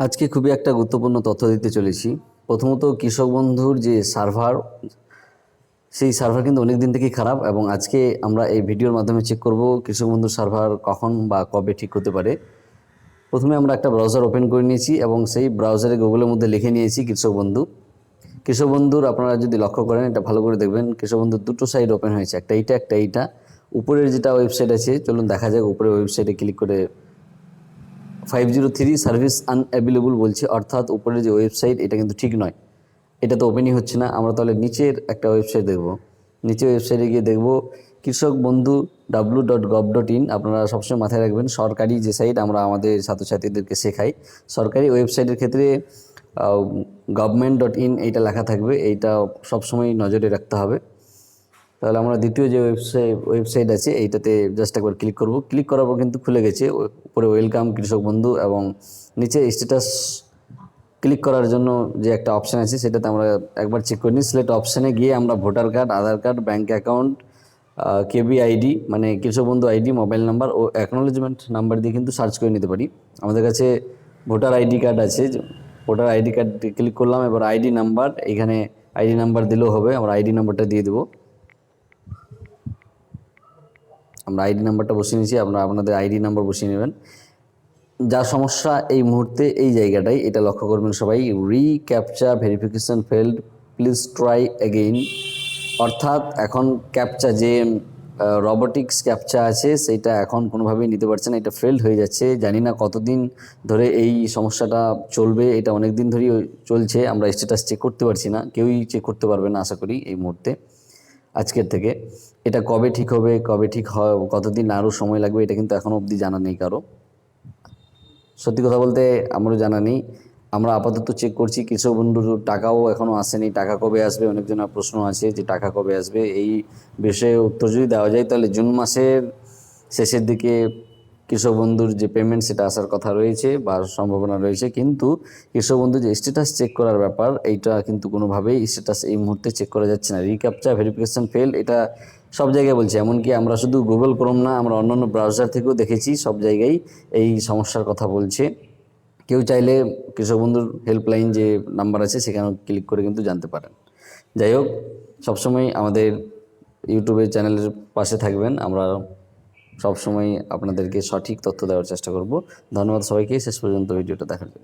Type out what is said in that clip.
আজকে খুবই একটা গুরুত্বপূর্ণ তথ্য দিতে চলেছি। প্রথমত কৃষক বন্ধুর যে সার্ভার, সেই সার্ভার কিন্তু অনেক দিন থেকেই খারাপ এবং আজকে আমরা এই ভিডিওর মাধ্যমে চেক করব কৃষক বন্ধুর সার্ভার কখন বা কবে ঠিক হতে পারে। প্রথমে আমরা একটা ব্রাউজার ওপেন করে নিয়েছি এবং সেই ব্রাউজারে গুগলের মধ্যে লিখে নিয়েছি কৃষক বন্ধু। কৃষক বন্ধুর আপনারা যদি লক্ষ্য করেন, এটা ভালো করে দেখবেন, কৃষক বন্ধুর দুটো সাইড ওপেন হয়েছে, একটা এইটা একটা এইটা। উপরের যেটা ওয়েবসাইট আছে, চলুন দেখা যাক উপরের ওয়েবসাইটে ক্লিক করে five zero three service unavailable বলছে, অর্থাৎ উপরের যে ওয়েবসাইট এটা কিন্তু ঠিক নয়। এটা তো ওপেনই হচ্ছে না। আমরা তাহলে নিচের একটা ওয়েবসাইট দেখব। নিচের ওয়েবসাইটে গিয়ে দেখব Krishak Bandhu W dot gov dot in আপনারা সবসময় মাথায় রাখবেন, সরকারি যে সাইট আমরা আমাদের ছাত্রছাত্রীদেরকে শেখাই, সরকারি ওয়েবসাইটের ক্ষেত্রে গভর্নমেন্ট ডট ইন এইটা লেখা থাকবে। এইটা সবসময় নজরে রাখতে হবে। তাহলে আমরা দ্বিতীয় যে ওয়েবসাইট ওয়েবসাইট আছে, এইটাতে জাস্ট একবার ক্লিক করব। ক্লিক করার পর কিন্তু খুলে গেছে। উপরে ওয়েলকাম কৃষক বন্ধু এবং নিচে স্ট্যাটাস ক্লিক করার জন্য যে একটা অপশান আছে, সেটাতে আমরা একবার চেক করে নিই। সিলেক্ট অপশানে গিয়ে আমরা voter card Aadhaar card bank account KB ID মানে Krishak Bandhu ID mobile number ও অ্যাকনোলেজমেন্ট নাম্বার দিয়ে কিন্তু সার্চ করে নিতে পারি। আমাদের কাছে ভোটার আইডি কার্ড আছে। ভোটার আইডি কার্ড ক্লিক করলাম। এবার আইডি নাম্বার এখানে আইডি নাম্বার দিলেও হবে। আমরা আইডি নাম্বারটা দিয়ে দেবো। আমরা আইডি নাম্বারটা বসিয়ে নিয়েছি, আপনারা আপনাদের আইডি নাম্বার বসিয়ে নেবেন। যা সমস্যা এই মুহূর্তে এই জায়গাটাই, এটা লক্ষ্য করবেন সবাই। Recaptcha verification failed please try again অর্থাৎ এখন ক্যাপচা যে রবোটিক্স ক্যাপচা আছে সেইটা এখন কোনোভাবেই নিতে পারছে না, এটা ফেল্ড হয়ে যাচ্ছে। জানি না কতদিন ধরে এই সমস্যাটা চলবে, এটা অনেক দিন ধরেই চলছে, আমরা স্ট্যাটাস চেক করতে পারছি না, কেউই চেক করতে পারবে না, আশা করি এই মুহূর্তে। আজকের থেকে। এটা কবে ঠিক হবে, কবে ঠিক হয় কতদিন আরও সময় লাগবে, এটা কিন্তু এখনও অবধি জানা নেই কারও। সত্যি কথা বলতে আমারও জানা নেই। আমরা আপাতত চেক করছি, কৃষক বন্ধুর টাকাও এখনও আসেনি। টাকা কবে আসবে, অনেকজনের প্রশ্ন আছে যে টাকা কবে আসবে। এই বিষয়ে উত্তর যদি দেওয়া যায়, তাহলে জুন মাসের শেষের দিকে কৃষক বন্ধুর যে পেমেন্ট সেটা আসার কথা রয়েছে বা সম্ভাবনা রয়েছে, কিন্তু কৃষক বন্ধু যে স্ট্যাটাস চেক করার ব্যাপার, এইটা কিন্তু কোনোভাবেই স্ট্যাটাস এই মুহূর্তে চেক করা যাচ্ছে না। রিক্যাপচা ভেরিফিকেশন ফেল এটা সব জায়গায় বলছে। এমনকি আমরা শুধু গুগল ক্রোম না, আমরা অন্যান্য ব্রাউজার থেকেও দেখেছি, সব জায়গায় এই সমস্যার কথা বলছে। কেউ চাইলে কৃষক বন্ধুর হেল্পলাইন যে নাম্বার আছে সেখানে ক্লিক করে কিন্তু জানতে পারেন। যাই হোক, সবসময় আমাদের ইউটিউবের চ্যানেলের পাশে থাকবেন। আমরা সবসময় আপনাদেরকে সঠিক তথ্য দেওয়ার চেষ্টা করব। ধন্যবাদ সবাইকে। শেষ পর্যন্ত ভিডিওটা দেখার জন্য।